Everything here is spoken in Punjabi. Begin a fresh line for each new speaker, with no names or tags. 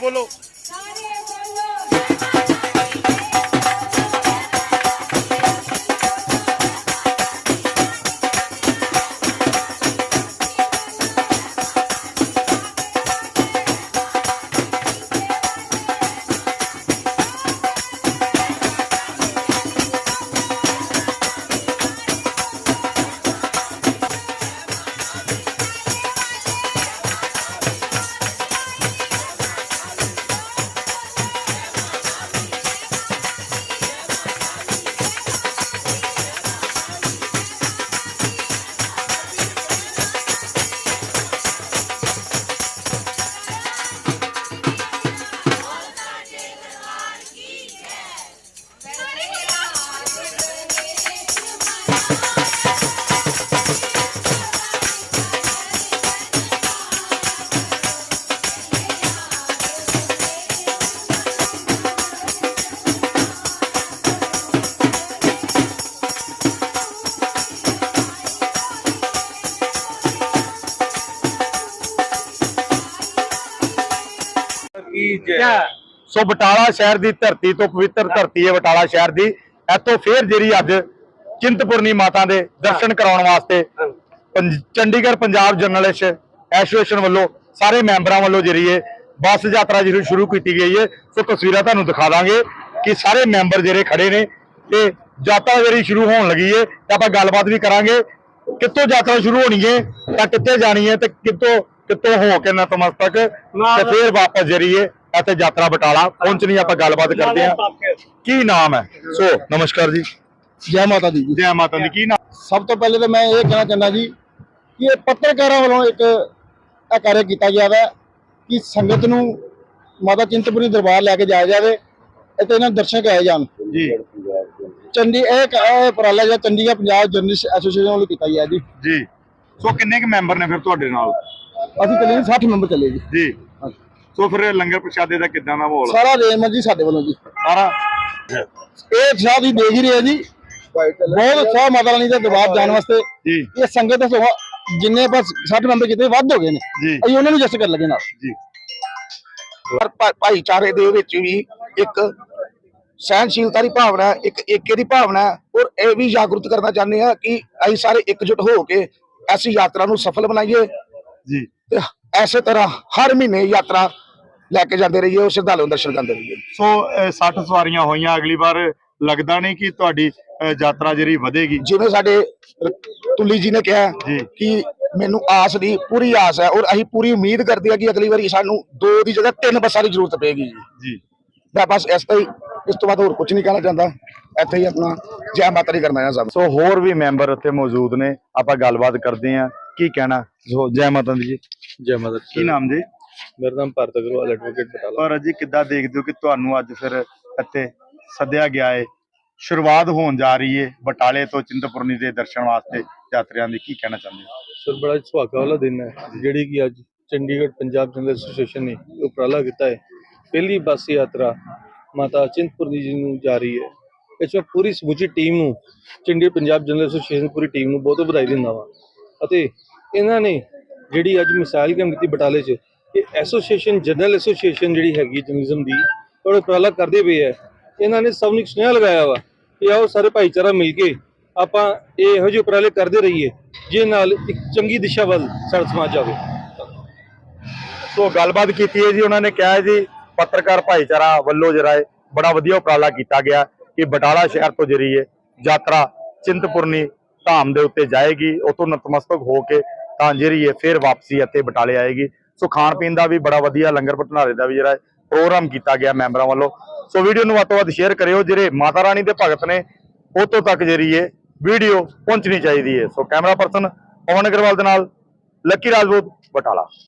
সকল
ਸੋ ਬਟਾਲਾ ਸ਼ਹਿਰ ਦੀ ਧਰਤੀ ਤੋਂ ਪਵਿੱਤਰ ਧਰਤੀ ਹੈ ਬਟਾਲਾ ਸ਼ਹਿਰ ਦੀ। ਇੱਥੋਂ ਫੇਰ ਜਿਹੜੀ ਅੱਜ ਚਿੰਤਪੁਰਨੀ ਮਾਤਾ ਦੇ ਦਰਸ਼ਨ ਕਰਾਉਣ ਵਾਸਤੇ ਚੰਡੀਗੜ੍ਹ ਪੰਜਾਬ ਜਰਨਲਿਸਟ ਐਸੋਸੀਏਸ਼ਨ ਵੱਲੋਂ ਸਾਰੇ ਮੈਂਬਰਾਂ ਵੱਲੋਂ ਜਿਹੜੀ ਹੈ ਬੱਸ ਯਾਤਰਾ ਜਿਹੜੀ ਸ਼ੁਰੂ ਕੀਤੀ ਗਈ ਹੈ। ਸੋ ਤਸਵੀਰਾਂ ਤੁਹਾਨੂੰ ਦਿਖਾ ਦਾਂਗੇ ਕਿ ਸਾਰੇ ਮੈਂਬਰ ਜਿਹੜੇ ਖੜੇ ਨੇ ਤੇ ਯਾਤਰਾ ਜਿਹੜੀ ਸ਼ੁਰੂ ਹੋਣ ਲੱਗੀ ਹੈ ਤੇ ਆਪਾਂ ਗੱਲਬਾਤ ਵੀ ਕਰਾਂਗੇ ਕਿੱਥੋਂ ਯਾਤਰਾ ਸ਼ੁਰੂ ਹੋਣੀ ਹੈ ਤਾਂ ਕਿੱਥੇ ਜਾਣੀ ਹੈ ਤੇ ਕਿੱਥੋਂ ਕਿੱਥੋਂ ਹੋ ਕੇ ਨਤਮਸਤਕ ਤੇ ਫਿਰ ਵਾਪਸ ਹੈ ਇੱਥੇ ਯਾਤਰਾ ਬਟਾਲਾ ਪਹੁੰਚਣੀ ਆਪਾਂ ਗੱਲਬਾਤ ਕਰਦੇ ਹਾਂ। ਕੀ ਨਾਮ ਹੈ? ਸੋ ਨਮਸਕਾਰ ਜੀ।
ਜੈ ਮਾਤਾ ਦੀ ਜੀ।
ਜੈ ਮਾਤਾ ਦੀ ਕੀ ਨਾਮ?
ਸਭ ਤੋਂ ਪਹਿਲੇ ਤਾਂ ਮੈਂ ਇਹ ਕਹਿਣਾ ਚਾਹੁੰਦਾ ਜੀ ਕਿ ਇਹ ਪੱਤਰਕਾਰਾਂ ਵੱਲੋਂ ਇੱਕ ਇਹ ਕਾਰਜ ਕੀਤਾ ਗਿਆ ਹੈ ਕਿ ਸੰਗਤ ਨੂੰ ਮਾਤਾ ਚਿੰਤਪੁਰਨੀ ਦਰਬਾਰ ਲੈ ਕੇ ਜਾਇਆ ਜਾਵੇ ਅਤੇ ਇਹਨਾਂ ਦੇ ਦਰਸ਼ਨ ਕਰਾਏ ਜਾਣ।
ਜੀ।
ਚੰਡੀ ਇਹ ਉਪਰਾਲਾ ਜਿਹੜਾ ਚੰਡੀਗੜ੍ਹ ਪੰਜਾਬ ਜਰਨਲਿਸਟ ਐਸੋਸੀਏਸ਼ਨ ਵੱਲੋਂ ਕੀਤਾ ਗਿਆ ਜੀ।
ਜੀ। ਸੋ ਕਿੰਨੇ ਕੁ ਮੈਂਬਰ ਨੇ ਫਿਰ ਤੁਹਾਡੇ ਨਾਲ?
ਅਸੀਂ ਚੱਲੇ ਜੀ 60 ਮੈਂਬਰ ਚੱਲੇ ਜੀ।
ਜੀ। ਸੋ ਫਿਰ ਲੰਗਰ ਪ੍ਰਸ਼ਾਦੇ ਦਾ ਕਿੱਦਾਂ ਦਾ ਮਾਹੌਲ
ਸਾਰਾ ਅਰੇਂਜਮੈਂਟ ਜੀ ਸਾਡੇ ਵੱਲੋਂ ਜੀ।
ਸਾਰਾ?
ਇਹ ਸ਼ਾਹ ਦੀ ਦੇਖ ਹੀ ਰਹੇ ਜੀ। ਬਹੁਤ ਉਤਸ਼ਾਹ ਮਾਤਾ ਰਾਣੀ ਦੇ ਦਰਬਾਰ ਜਾਣ ਵਾਸਤੇ
ਜੀ।
ਇਹ ਸੰਗਤ ਦਾ ਸੋਹਾ ਜਿੰਨੇ ਬਸ 60 ਮੈਂਬਰ ਕਿਤੇ ਵੱਧ ਹੋ ਗਏ ਨੇ।
ਜੀ।
ਅਸੀਂ ਉਹਨਾਂ ਨੂੰ ਜਸਟ ਕਰ ਲਗੇ ਨਾਲ।
ਜੀ।
ਪਰ ਭਾ- ਭਾਈਚਾਰੇ ਦੇ ਵਿੱਚ ਵੀ ਇੱਕ ਸਹਿਨਸ਼ੀਲਤਾ ਦੀ ਭਾਵਨਾ ਇੱਕ ਏਕੇ ਦੀ ਭਾਵਨਾ ਹੈ। ਔਰ ਇਹ ਵੀ ਜਾਗਰੂਕ ਕਰਨਾ ਚਾਹੁੰਦੇ ਆ ਕਿ ਅਸੀਂ ਸਾਰੇ ਇਕਜੁੱਟ ਹੋ ਕੇ ਐਸੀ ਯਾਤਰਾ ਨੂੰ ਸਫਲ ਬਣਾਈਏ।
ਜੀ।
ਐਸੇ ਤਰ੍ਹਾਂ ਹਰ ਮਹੀਨੇ ਯਾਤਰਾ ਲੈ ਕੇ ਜਾਂਦੇ ਰਹੀਏ ਉਹ ਸ਼ਰਧਾਲੂ ਦਰਸ਼ਨ ਕਰਦੇ ਰਹੀਏ।
ਸੋ ਅਹ, 60 ਸਵਾਰੀਆਂ ਹੋਈਆਂ ਅਗਲੀ ਵਾਰ ਲੱਗਦਾ ਨਹੀਂ ਕਿ ਤੁਹਾਡੀ ਯਾਤਰਾ ਜਿਹੜੀ ਵਧੇਗੀ।
ਜਿਵੇਂ ਸਾਡੇ ਤੁਲੀ ਜੀ ਨੇ ਕਿਹਾ। ਕਿ ਮੈਨੂੰ ਆਸ ਦੀ ਪੂਰੀ ਆਸ ਹੈ ਔਰ ਅਸੀਂ ਪੂਰੀ ਉਮੀਦ ਕਰਦੇ ਹਾਂ ਕਿ ਅਗਲੀ ਵਾਰੀ ਸਾਨੂੰ ਦੋ ਦੀ ਜਗ੍ਹਾ ਤਿੰਨ ਬੱਸਾਂ ਦੀ ਜ਼ਰੂਰਤ ਪਏਗੀ ਜੀ। ਮੈਂ ਬਸ ਇਸ ਤੋਂ ਹੀ ਇਸ ਤੋਂ ਬਾਅਦ ਹੋਰ ਕੁਝ ਨਹੀਂ ਕਹਿਣਾ ਚਾਹੁੰਦਾ। ਇੱਥੇ ਹੀ ਆਪਣਾ ਜੈ ਮਾਤਾ ਦੀ ਕਰਨਾ ਹੈ ਸਭ
ਸੋ ਹੋਰ ਵੀ ਮੈਂਬਰ ਉੱਥੇ ਮੌਜੂਦ ਨੇ ਆਪਾਂ ਗੱਲਬਾਤ ਕਰਦੇ ਹਾਂ। ਕੀ ਕਹਿਣਾ? ਸੋ ਜੈ ਮਾਤਾ ਦੀ ਜੀ।
ਜੈ ਮਾਤਾ ਦੀ।
ਕੀ ਨਾਮ ਜੀ?
ਮੇਰਾ ਨਾਮ ਭਾਰਤ ਅਗਰਵਾਲ ਐਡਵੋਕੇਟ ਬਟਾਲਾ।
ਪਰ ਅਜੀ ਕਿੱਦਾਂ ਦੇਖਦੇ ਹੋ ਕਿ ਤੁਹਾਨੂੰ ਅੱਜ ਫਿਰ ਇੱਥੇ ਸੱਦਿਆ ਗਿਆ ਹੈ ਸ਼ੁਰੂਆਤ ਹੋਣ ਜਾ ਰਹੀ ਹੈ ਬਟਾਲੇ ਤੋਂ ਚਿੰਤਪੁਰਨੀ ਦੇ ਦਰਸ਼ਨ ਵਾਸਤੇ ਯਾਤਰੀਆਂ ਦੀ ਕੀ ਕਹਿਣਾ ਚਾਹੁੰਦੇ ਹੋ?
ਸਰ ਬੜਾ ਸੁਹਾਗਾ ਵਾਲਾ ਦਿਨ ਹੈ ਜਿਹੜੀ ਕਿ ਅੱਜ ਚੰਡੀਗੜ੍ਹ ਪੰਜਾਬ ਜਨਰਲ ਐਸੋਸੀਏਸ਼ਨ ਨੇ ਉਪਰਾਲਾ ਕੀਤਾ ਹੈ ਪਹਿਲੀ ਬੱਸ ਯਾਤਰਾ ਮਾਤਾ ਚਿੰਤਪੁਰਨੀ ਜੀ ਨੂੰ ਜਾ ਰਹੀ ਹੈ। ਇਸ ਵਿੱਚ ਪੂਰੀ ਸਮੁੱਚੀ ਟੀਮ ਨੂੰ ਚੰਡੀਗੜ੍ਹ ਪੰਜਾਬ ਜਨਰਲ ਐਸੋਸੀਏਸ਼ਨ ਪੂਰੀ ਟੀਮ ਨੂੰ ਬਹੁਤ ਬਹੁਤ ਵਧਾਈ ਦਿੰਦਾ ਵਾਂ। ਅਤੇ ਇਹਨਾਂ ਨੇ ਜਿਹੜੀ ਅੱਜ ਮਿਸਾਲ ਕੰਮ ਕੀਤੀ ਬਟਾਲੇ 'ਚ ਇਹ ਐਸੋਸੀਏਸ਼ਨ, ਜਨਰਲ ਐਸੋਸੀਏਸ਼ਨ ਜਿਹੜੀ ਹੈਗੀ ਜਰਨਲਿਜ਼ਮ ਦੀ ਉਹ ਉਪਰਾਲਾ ਕਰਦੇ ਪਏ ਹੈ। ਇਹਨਾਂ ਨੇ ਸਭ ਨੂੰ ਸੁਨੇਹਾ ਲਗਾਇਆ ਵਾ ਕਿ ਆਓ ਸਾਰੇ ਭਾਈਚਾਰਾ ਮਿਲ ਕੇ ਆਪਾਂ ਇਹ ਇਹੋ ਜਿਹੇ ਉਪਰਾਲੇ ਕਰਦੇ ਰਹੀਏ, ਜਿਹਦੇ ਨਾਲ ਇੱਕ ਚੰਗੀ ਦਿਸ਼ਾ ਵੱਲ ਸਾਡਾ ਸਮਾਜ ਜਾਵੇ।
ਸੋ ਗੱਲਬਾਤ ਕੀਤੀ ਹੈ ਜੀ, ਉਹਨਾਂ ਨੇ ਕਿਹਾ ਜੀ, ਪੱਤਰਕਾਰ ਭਾਈਚਾਰਾ ਵੱਲੋਂ ਜਿਹੜਾ ਹੈ, ਬੜਾ ਵਧੀਆ ਉਪਰਾਲਾ ਕੀਤਾ ਗਿਆ ਕਿ ਬਟਾਲਾ ਸ਼ਹਿਰ ਤੋਂ ਜਿਹੜੀ ਹੈ ਯਾਤਰਾ ਚਿੰਤਪੁਰਨੀ ਧਾਮ ਦੇ ਉੱਤੇ ਜਾਏਗੀ। ਉਤੋਂ ਨਤਮਸਤਕ ਹੋ ਕੇ ਤਾਂ ਜਿਹੜੀ ਹੈ ਫਿਰ ਵਾਪਸੀ ਇੱਥੇ ਬਟਾਲੇ ਆਏਗੀ। ਸੋ ਖਾਣ ਪੀਣ ਦਾ ਵੀ ਬੜਾ ਵਧੀਆ, ਲੰਗਰ ਭਟਨਾਰੇ ਦਾ ਵੀ ਜਿਹੜਾ ਪ੍ਰੋਗਰਾਮ ਕੀਤਾ ਗਿਆ ਮੈਂਬਰਾਂ ਵੱਲੋਂ। ਸੋ ਵੀਡੀਓ ਨੂੰ ਵੱਧ ਤੋਂ ਵੱਧ ਸ਼ੇਅਰ ਕਰਿਓ, ਜਿਹੜੇ ਮਾਤਾ ਰਾਣੀ ਦੇ ਭਗਤ ਨੇ ਉਤੋਂ ਤੱਕ ਜਿਹੜੀ ਹੈ ਵੀਡੀਓ ਪਹੁੰਚਣੀ ਚਾਹੀਦੀ ਹੈ। So camera person Pawan Agarwal ਦੇ ਨਾਲ, ਲੱਕੀ ਰਾਜਪੂਤ, ਬਟਾਲਾ।